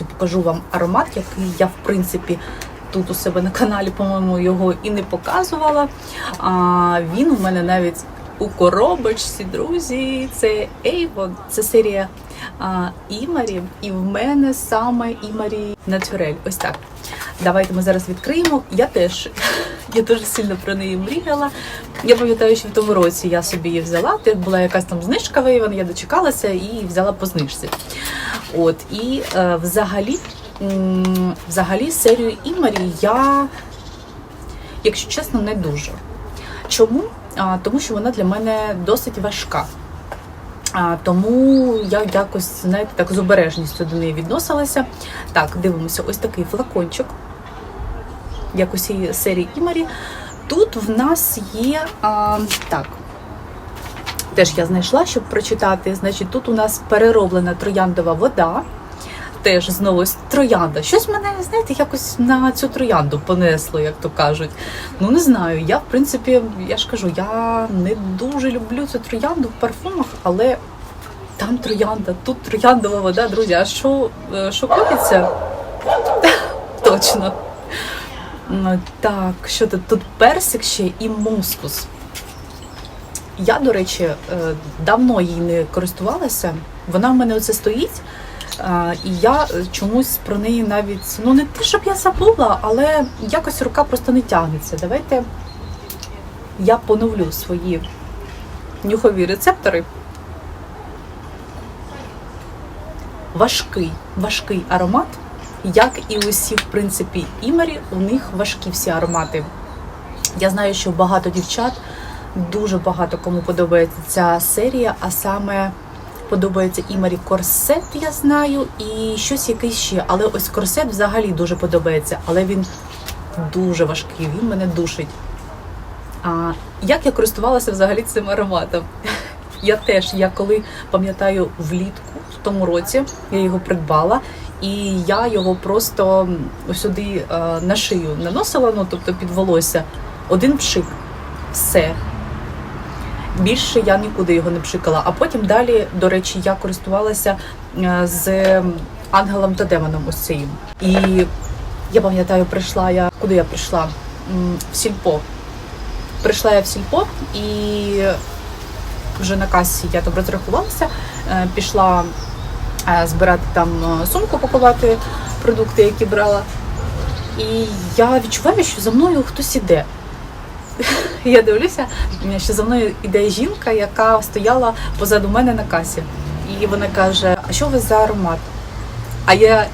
Покажу вам аромат, який я, в принципі, тут у себе на каналі, по-моєму, його і не показувала. А він у мене навіть у коробочці, друзі. Це Avon, це серія а, Імарі. І в мене саме Імарі Натюрель. Ось так. Давайте ми зараз відкриємо. Я теж я дуже сильно про неї мріяла. Я пам'ятаю, що в тому році я собі її взяла. Була якась там знижка виявлена, я дочекалася і взяла по знижці. От і е, взагалі, м, взагалі серію Імарі я, якщо чесно, не дуже. Чому? А, тому що вона для мене досить важка. А, тому я якось, знаєте, так з обережністю до неї відносилася. Так, дивимося, ось такий флакончик, як усій серії Імарі. Тут в нас є а, так. Теж я знайшла, щоб прочитати. Значить, тут у нас перероблена трояндова вода. Теж знову троянда. Щось мене, знаєте, якось на цю троянду понесло, як то кажуть. Ну не знаю. Я, в принципі, я ж кажу, я не дуже люблю цю троянду в парфумах, але там троянда, тут трояндова вода, друзі. А що, е, що коїться? Точно. Ну, Так, що тут? Тут персик ще і мускус. Я, до речі, е, давно їй не користувалася. Вона в мене оце стоїть. е, І я е, чомусь про неї навіть, ну не те, щоб я забула, але якось рука просто не тягнеться. Давайте я поновлю свої нюхові рецептори. Важкий, важкий аромат, як і усі, в принципі, імері, у них важкі всі аромати. Я знаю, що багато дівчат, дуже багато кому подобається ця серія, а саме подобається Імарі Корсет, я знаю, і щось якесь ще. Але ось корсет взагалі дуже подобається, але він дуже важкий, він мене душить. А як я користувалася взагалі цим ароматом? Я теж, я коли пам'ятаю влітку в тому році, я його придбала, і я його просто сюди е, на шию наносила, ну тобто під волосся. Один пшик. Все. Більше я нікуди його не пшикала. А потім далі, до речі, я користувалася е, з ангелом та демоном ось цим. І я пам'ятаю, прийшла я. Куди я прийшла? В сільпо. Прийшла я в сільпо і вже на касі я там розрахувалася, е, пішла е, збирати там сумку, пакувати продукти, які брала. І я відчуваю, що за мною хтось іде. Я дивлюся, що за мною іде жінка, яка стояла позаду мене на касі. І вона каже: А що ви за аромат? А я